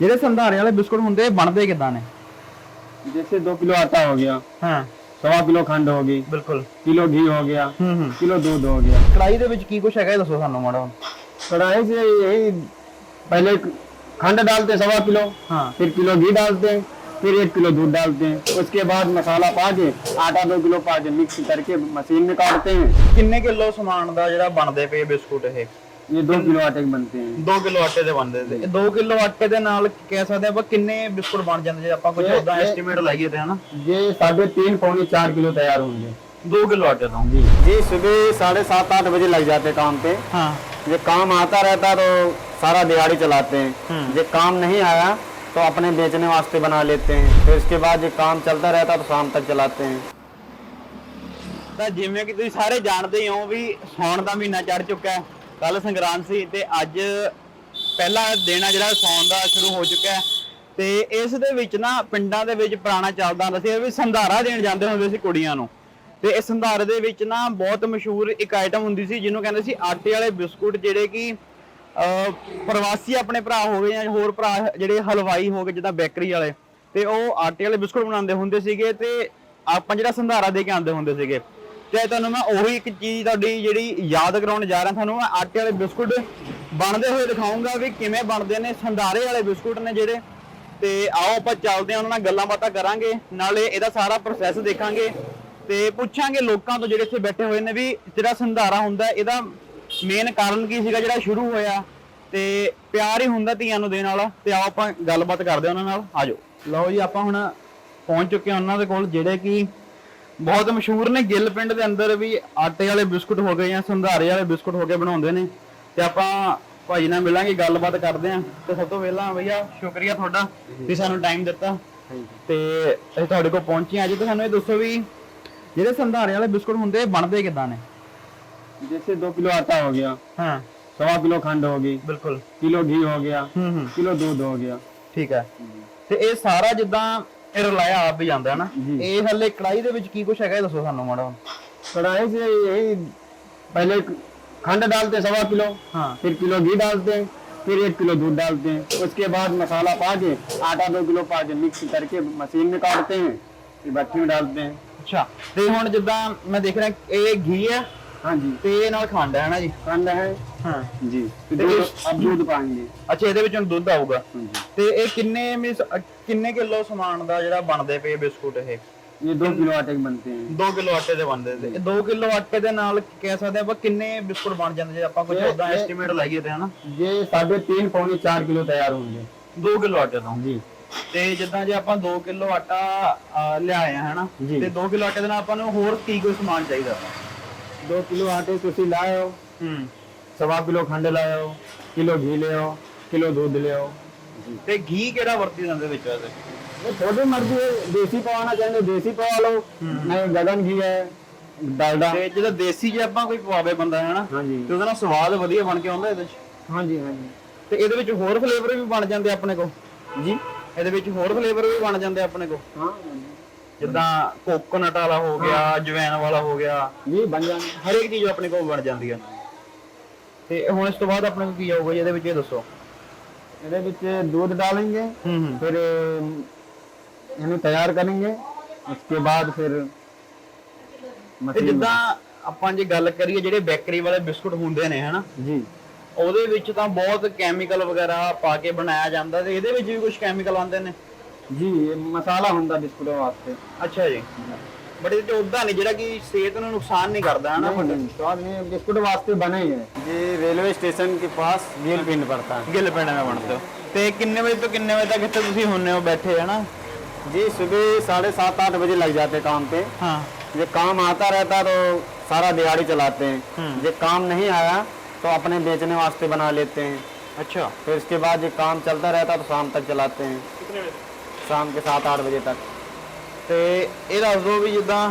ਜਿਹੜੇ ਸੰਧਾਰੇ ਵਾਲੇ ਬਿਸਕੁਟ ਹੁੰਦੇ ਇਹ ਬਣਦੇ ਕਿਦਾਂ ਨੇ जैसे दो किलो आटा हो गया ਹਾਂ सवा किलो खंड होगी ਬਿਲकुल किलो घी हो गया ਹੂੰ ਹੂੰ किलो दूध हो गया ਕੜਾਈ ਦੇ ਵਿੱਚ ਕੀ ਕੁਝ ਹੈਗਾ ਇਹ ਦੱਸੋ ਸਾਨੂੰ ਮਾੜਾ ਜਿਹਾ। कढ़ाई से यही पहले खंड डालते हैं सवा किलो हाँ। फिर किलो घी डालते हैं फिर एक किलो दूध डालते हैं उसके बाद मसाला पा के आटा दो किलो पा के मिक्स करके मशीन में काटते हैं ਕਿੰਨੇ ਕਿਲੋ ਸਮਾਨ ਦਾ ਜਿਹੜਾ ਬਣਦੇ ਪਏ ਬਿਸਕੁਟ ਇਹ ये दो किलो आटे के बनते हैं 2 ਕਿਲੋ ਆਟੇ ਦੇ ਬਣਦੇ ਤੇ ਇਹ 2 ਕਿਲੋ ਆਟੇ ਦੇ ਨਾਲ ਕਹਿ ਸਕਦੇ ਆਪਾਂ ਕਿੰਨੇ ਬਿਸਕੁਟ ਬਣ ਜਾਂਦੇ ਜੇ ਆਪਾਂ ਕੁਝ ਇਹ- ਉਦਾਂ ਇਹ- ਐਸਟੀਮੇਟ ਲਾਈਏ ਤੇ ਹਨਾ ये साढ़े तीन पौने चार किलो तैयार होंगे 2 ਕਿਲੋ ਆਟੇ ਤੋਂ जी जी सुबह साढ़े सात आठ बजे लग जाते हैं काम पे ਹਾਂ ये काम आता रहता तो सारा दिहाड़ी चलाते हैं हम्म। ये काम नहीं आया तो अपने बेचने वास्ते बना लेते हैं फिर उसके बाद ये काम चलता रहता तो शाम तक चलाते हैं ਤਾਂ ਜਿਵੇਂ ਕਿ ਤੁਸੀਂ ਸਾਰੇ ਜਾਣਦੇ ਹੀ ਹੋ ਵੀ ਸੌਣ ਦਾ ਮਹੀਨਾ ਚੜ ਚੁੱਕਾ ਹੈ ਕੱਲ ਸੰਗਰਾਂਦ ਸੀ ਤੇ ਅੱਜ ਪਹਿਲਾ ਦਿਨ ਆ ਜਿਹੜਾ ਸੌਣ ਦਾ ਸ਼ੁਰੂ ਹੋ ਚੁੱਕਾ ਹੈ। ਤੇ ਇਸ ਦੇ ਵਿੱਚ ਨਾ ਪਿੰਡਾਂ ਦੇ ਵਿੱਚ ਪੁਰਾਣਾ ਚੱਲਦਾ ਹੁੰਦਾ ਸੀ ਵੀ ਸੰਧਾਰਾ ਦੇਣ ਜਾਂਦੇ ਹੁੰਦੇ ਸੀ ਕੁੜੀਆਂ ਨੂੰ। ਤੇ ਇਸ ਸੰਧਾਰੇ ਦੇ ਵਿੱਚ ਨਾ ਬਹੁਤ ਮਸ਼ਹੂਰ ਇੱਕ ਆਈਟਮ ਹੁੰਦੀ ਸੀ ਜਿਹਨੂੰ ਕਹਿੰਦੇ ਸੀ ਆਟੇ ਵਾਲੇ ਬਿਸਕੁਟ ਜਿਹੜੇ ਕਿ ਅਹ, ਪ੍ਰਵਾਸੀ ਆਪਣੇ ਭਰਾ ਹੋ ਗਏ ਜਾਂ ਹੋਰ ਭਰਾ ਜਿਹੜੇ ਹਲਵਾਈ ਹੋ ਗਏ ਜਿੱਦਾਂ ਬੇਕਰੀ ਵਾਲੇ। ਤੇ ਉਹ ਆਟੇ ਵਾਲੇ ਬਿਸਕੁਟ ਬਣਾਉਂਦੇ ਹੁੰਦੇ ਸੀਗੇ ਤੇ ਆਪਾਂ ਜਿਹੜਾ ਸੰਧਾਰਾ ਦੇ ਕੇ ਆਉਂਦੇ ਹੁੰਦੇ ਸੀਗੇ। ਤੇ ਤੁਹਾਨੂੰ ਮੈਂ ਉਹੀ ਇੱਕ ਚੀਜ਼ ਤੁਹਾਡੀ ਜਿਹੜੀ ਯਾਦ ਕਰਾਉਣ ਜਾ ਰਿਹਾ, ਤੁਹਾਨੂੰ ਮੈਂ ਆਟੇ ਵਾਲੇ ਬਿਸਕੁਟ ਬਣਦੇ ਹੋਏ ਦਿਖਾਉਂਗਾ ਵੀ ਕਿਵੇਂ ਬਣਦੇ ਨੇ, ਸੰਧਾਰੇ ਵਾਲੇ ਬਿਸਕੁਟ ਨੇ ਜਿਹੜੇ। ਤੇ ਆਓ ਆਪਾਂ ਚੱਲਦੇ ਹਾਂ, ਉਹਨਾਂ ਨਾਲ ਗੱਲਾਂ ਬਾਤਾਂ ਕਰਾਂਗੇ, ਨਾਲੇ ਇਹਦਾ ਸਾਰਾ ਪ੍ਰੋਸੈਸ ਦੇਖਾਂਗੇ ਤੇ ਪੁੱਛਾਂਗੇ ਲੋਕਾਂ ਤੋਂ ਜਿਹੜੇ ਇੱਥੇ ਬੈਠੇ ਹੋਏ ਨੇ ਵੀ ਜਿਹੜਾ ਸੰਧਾਰਾ ਹੁੰਦਾ, ਇਹਦਾ ਮੇਨ ਕਾਰਨ ਕੀ ਸੀਗਾ ਜਿਹੜਾ ਸ਼ੁਰੂ ਹੋਇਆ? ਤੇ ਪਿਆਰ ਹੀ ਹੁੰਦਾ ਧੀਆਂ ਨੂੰ ਦੇਣ ਵਾਲਾ, ਤੇ ਆਓ ਆਪਾਂ ਗੱਲਬਾਤ ਕਰਦੇ ਹਾਂ ਉਹਨਾਂ ਨਾਲ ਆਜੋ ਲਓ ਜੀ, ਆਪਾਂ ਹੁਣ ਪਹੁੰਚ ਚੁੱਕੇ ਹਾਂ ਉਹਨਾਂ ਦੇ ਕੋਲ, ਜਿਹੜੇ ਕਿ ਬਹੁਤ ਮਸ਼ਹੂਰ ਨੇ ਗਿੱਲ ਪਿੰਡ ਦੇ ਅੰਦਰ ਵੀ ਆਟੇ ਵਾਲੇ ਬਿਸਕੁਟ ਹੋ ਗਏ ਜਾਂ ਸੰਧਾਰੇ ਵਾਲੇ ਬਿਸਕੁਟ ਹੋ ਕੇ ਬਣਾਉਂਦੇ ਨੇ ਤੇ ਆਪਾਂ ਭਾਈ ਨਾਲ ਮਿਲਾਂਗੇ ਗੱਲਬਾਤ ਕਰਦੇ ਆਂ ਤੇ ਸਭ ਤੋਂ ਪਹਿਲਾਂ ਭਈਆ ਸ਼ੁਕਰੀਆ ਤੁਹਾਡਾ ਕਿ ਸਾਨੂੰ ਟਾਈਮ ਦਿੱਤਾ ਤੇ ਅਸੀਂ ਤੁਹਾਡੇ ਕੋਲ ਪਹੁੰਚੇ ਹਾਂ ਅੱਜ ਤੇ ਸਾਨੂੰ ਇਹ ਦੱਸੋ ਵੀ ਜਿਹੜੇ ਸੰਧਾਰੇ ਵਾਲੇ ਬਿਸਕੁਟ ਹੁੰਦੇ ਇਹ ਬਣਦੇ ਕਿਦਾਂ ਨੇ जैसे दो किलो आटा हो गया ਹਾਂ सवा किलो खंड होगी ਬਿਲਕੁਲ किलो घी हो गया ਹੂੰ ਹੂੰ किलो दूध हो गया ਠੀਕ ਹੈ ਤੇ ਇਹ ਸਾਰਾ ਜਿੱਦਾਂ ਇਹ ਰਲਾਇਆ ਆਪ ਹੀ ਜਾਂਦਾ ਹੈ ਨਾ ਜੀ। ਇਹ ਹੱਲੇ ਕੜਾਈ ਦੇ ਵਿੱਚ ਕੀ ਕੁਛ ਹੈਗਾ ਇਹ ਦੱਸੋ ਸਾਨੂੰ ਮਾੜਾ कढ़ाई से यही पहले खंड डालते हैं सवा किलो ਹਾਂ फिर किलो घी डालते हैं फिर एक किलो दूध डालते हैं उसके बाद मसाला पा के आटा दो किलो पा के मिक्स करके मशीन में काटते हैं फिर भट्टी में डालते हैं ਅੱਛਾ ਤੇ ਹੁਣ ਜਿੱਦਾਂ ਮੈਂ ਦੇਖ ਰਿਹਾ ਇਹ ਘੀ ਹੈ ਹਾਂਜੀ। ਤੇ ਇਹ ਨਾਲ ਖੰਡ ਹੈ ਨਾ ਜੀ? ਕੰਦ ਹੈ। ਹਾਂ। ਜੀ। ਤੇ ਤੇ ਦੁੱਧ ਇਸ- ਅਬ ਅੱਛਾ ਇਹਦੇ ਵਿੱਚੋਂ ਦੁੱਧ ਆਊਗਾ। ਹਾਂਜੀ। ਤੇ ਇਹ ਕਿੰਨੇ ਮਿਸ ਕਿੰਨੇ ਕਿਲੋ ਸਮਾਨ ਦਾ ਜਿਹੜਾ ਬਣਦੇ ਪਏ ਬਿਸਕੁਟ ਇਹ? ये दो किलो आटे के बनते हैं 2 ਕਿਲੋ ਆਟੇ ਦੇ ਬਣਦੇ ਤੇ। 2 ਕਿਲੋ ਆਟੇ ਦੇ ਨਾਲ ਕਹਿ ਸਕਦੇ ਆਪਾਂ ਕਿੰਨੇ ਬਿਸਕੁਟ ਬਣ ਜਾਂਦੇ ਜੇ ਆਪਾਂ ਕੁਝ ਉਦਾਂ ਐਸਟੀਮੇਟ ਲਾਈਏ ਤੇ ਹਨਾ? ये साढ़े तीन पौने चार किलो तैयार होंगे 2 ਕਿਲੋ ਆਟੇ ਤੋਂ। जी ਤੇ ਜਿੱਦਾਂ ਜੇ ਆਪਾਂ 2 ਕਿਲੋ ਆਟਾ ਅ, ਲਿਆਏ ਹਨਾ? ਤੇ 2 ਕਿਲੋ ਆਟੇ ਦੇ ਨਾਲ ਆਪਾਂ ਨੂੰ ਹੋਰ ਕੀ ਕੋਈ ਸਮਾਨ ਚਾਹੀਦਾ? 2 ਕਿਲੋ ਆਟੇ ਤੁਸੀਂ ਲਾਇਓ। ਹੂੰ। ਸਵਾ ਕਿਲੋ ਖੰਡ ਲਾਇਓ ਕਿਲੋ ਘੀ ਲਿਓ ਕਿਲੋ ਦੁੱਧ ਲਿਓ। ਤੇ ਘੀ ਕਿਹੜਾ ਵਰਤੀ ਗਗਨ ਘੀ ਦੇਸੀ ਜੇ ਆਪਾਂ ਕੋਈ ਪਵਾਵੇ ਬੰਦਾ ਹੈ ਸਵਾਦ ਵਧੀਆ ਬਣ ਕੇ ਆਉਂਦਾ ਤੇ ਇਹਦੇ ਵਿੱਚ ਹੋਰ ਫਲੇਵਰ ਵੀ ਬਣ ਜਾਂਦੇ ਆਪਣੇ ਕੋਲ? ਜੀ? ਇਹਦੇ ਵਿੱਚ ਹੋਰ ਫਲੇਵਰ ਵੀ ਬਣ ਜਾਂਦੇ ਆਪਣੇ ਕੋਲ? ਜਿੱਦਾਂ ਕੋਕੋਨਟ ਵਾਲਾ ਹੋ ਗਿਆ ਜਵੈਨ ਵਾਲਾ ਹੋ ਗਿਆ जी बन जाएंगे ਹਰ ਇੱਕ ਚੀਜ਼ ਆਪਣੇ ਕੋਲ ਬਣ ਜਾਂਦੀ ਹੈ ਤੇ ਹੁਣ ਇਸ ਤੋਂ ਬਾਅਦ ਆਪਣੇ ਕੋਲ ਕੀ ਆਊਗਾ ਜੀ ਇਹਦੇ ਵਿੱਚ ਇਹ ਦੱਸੋ ਇਹਦੇ ਵਿੱਚ दूध डालेंगे ਹੂੰ ਹੂੰ फिर ਇਹਨੂੰ ਤਿਆਰ ਕਰਾਂਗੇ उसके बाद फिर ਤੇ मशीन ਜਿੱਦਾਂ ਆਪਾਂ ਜੇ ਗੱਲ ਕਰੀਏ ਜਿਹੜੇ ਬੇਕਰੀ ਵਾਲੇ ਬਿਸਕੁਟ ਹੁੰਦੇ ਨੇ ਹਨਾ ਜੀ ਉਹਦੇ ਵਿੱਚ ਤਾਂ ਬਹੁਤ ਕੈਮੀਕਲ ਵਗੈਰਾ ਪਾ ਕੇ ਬਣਾਇਆ ਜਾਂਦਾ ਤੇ ਇਹਦੇ ਵਿੱਚ ਵੀ ਕੁਝ ਕੈਮੀਕਲ ਆਉਂਦੇ ਨੇ ਜੀ ਇਹ ਮਸਾਲਾ ਹੁੰਦਾ ਬਿਸਕੁਟ ਵਾਸਤੇ ਅੱਛਾ ਜੀ ਬਟ ਇਹ ਤੇ ਉਦਾਂ ਨਹੀਂ ਜਿਹੜਾ ਕਿ ਸਿਹਤ ਨੂੰ ਨੁਕਸਾਨ ਨਹੀਂ ਕਰਦਾ ਹਨਾ नहीं, नहीं, स्वाद नहीं बिस्कुट वास्ते बने ही है ये रेलवे स्टेशन के पास गेल पिंड पड़ता है ਗਿੱਲ ਪਿੰਡ में ਬਣਦੇ ਹੋ ਤੇ ਕਿੰਨੇ ਵਜੇ ਤੋਂ ਕਿੰਨੇ ਵਜੇ ਤੱਕ ਇੱਥੇ ਤੁਸੀਂ ਹੁੰਨੇ ਹੋ ਬੈਠੇ ਹਨਾ जी सुबह साढ़े सात आठ बजे लग जाते हैं काम पे ਹਾਂ ये काम आता रहता तो सारा दिहाड़ी चलाते हैं हम्म। ये काम नहीं आया तो अपने बेचने वास्ते बना लेते हैं ਅੱਛਾ फिर उसके बाद ये काम चलता रहता तो शाम तक चलाते हैं ਸ਼ਾਮ ਕੇ 7-8 ਵਜੇ ਤੱਕ। ਤੇ ਇਹ ਦੱਸ ਦਿਓ ਵੀ ਜਿੱਦਾਂ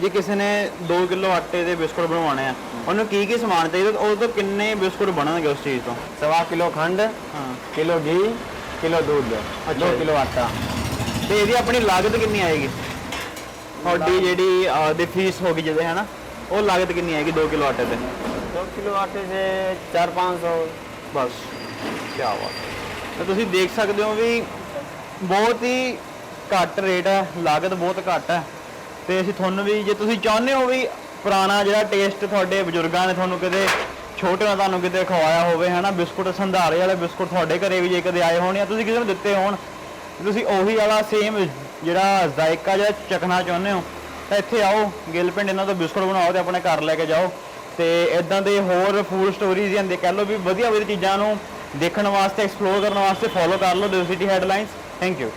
ਜੇ ਕਿਸੇ ਨੇ 2 ਕਿਲੋ ਆਟੇ ਦੇ ਬਿਸਕੁਟ ਬਣਵਾਉਣੇ ਆ ਉਹਨੂੰ ਕੀ ਕੀ ਸਮਾਨ ਚਾਹੀਦਾ ਉਹ ਤੋਂ ਕਿੰਨੇ ਬਿਸਕੁਟ ਬਣਨਗੇ ਉਸ ਚੀਜ਼ ਤੋਂ? ਸਵਾ ਕਿਲੋ ਖੰਡ ਹਾਂ। ਕਿਲੋ ਘੀ ਕਿਲੋ ਦੁੱਧ 2 ਕਿਲੋ ਆਟਾ। ਤੇ ਇਹਦੀ ਆਪਣੀ ਲਾਗਤ ਕਿੰਨੀ ਆਏਗੀ? ਤੁਹਾਡੀ ਜਿਹੜੀ ਦੇ ਫੀਸ ਹੋ ਗਈ ਜਿਹਦੇ ਹੈ ਨਾ ਉਹ ਲਾਗਤ ਕਿੰਨੀ ਆਏਗੀ 2 ਕਿਲੋ ਆਟੇ ਤੇ? 2 ਕਿਲੋ ਆਟੇ ਦੇ 4-500 ਬਸ ਕੀ ਬਾਤ ਤਾਂ ਤੁਸੀਂ ਦੇਖ ਸਕਦੇ ਹੋ ਵੀ ਬਹੁਤ ਹੀ ਘੱਟ ਰੇਟ ਹੈ ਲਾਗਤ ਬਹੁਤ ਘੱਟ ਹੈ ਤੇ ਅਸੀਂ ਤੁਹਾਨੂੰ ਵੀ, ਜੇ ਤੁਸੀਂ ਚਾਹੁੰਦੇ ਹੋ ਵੀ ਪੁਰਾਣਾ ਜਿਹੜਾ ਟੇਸਟ ਤੁਹਾਡੇ ਬਜ਼ੁਰਗਾਂ ਨੇ ਤੁਹਾਨੂੰ ਕਿਤੇ ਛੋਟੇ ਨਾਲ ਤੁਹਾਨੂੰ ਕਿਤੇ ਖਵਾਇਆ ਹੋਵੇ, ਹਨਾ, ਬਿਸਕੁਟ ਸੰਧਾਰੇ ਵਾਲੇ ਬਿਸਕੁਟ ਤੁਹਾਡੇ ਘਰੇ ਵੀ ਜੇ ਕਦੇ ਆਏ ਹੋਣ ਜਾਂ ਤੁਸੀਂ ਕਿਸੇ ਨੂੰ ਦਿੱਤੇ ਹੋਣ, ਤੁਸੀਂ ਉਹੀ ਵਾਲਾ ਸੇਮ ਜਿਹੜਾ ਜ਼ਾਇਕਾ ਜਿਹੜਾ ਚਖਣਾ ਚਾਹੁੰਦੇ ਹੋ, ਤਾਂ ਇੱਥੇ ਆਓ, ਗਿੱਲ ਪਿੰਡ ਇਹਨਾਂ ਤੋਂ ਬਿਸਕੁਟ ਬਣਾਓ ਤੇ ਆਪਣੇ ਘਰ ਲੈ ਕੇ ਜਾਓ। ਤੇ ਇਦਾਂ ਦੇ ਹੋਰ ਫੂਡ ਸਟੋਰੀਜ਼ ਜਾਂ ਦੇ ਕਹਿ ਲਓ ਵੀ ਵਧੀਆ ਵਧੀਆ ਚੀਜ਼ਾਂ ਨੂੰ ਦੇਖਣ ਵਾਸਤੇ ਐਕਸਪਲੋਰ ਕਰਨ ਵਾਸਤੇ ਫੋਲੋ ਕਰ ਲਓ ਦਿਲ ਸਿਟੀ ਹੈਡਲਾਈਨਸ ਥੈਂਕ ਯੂ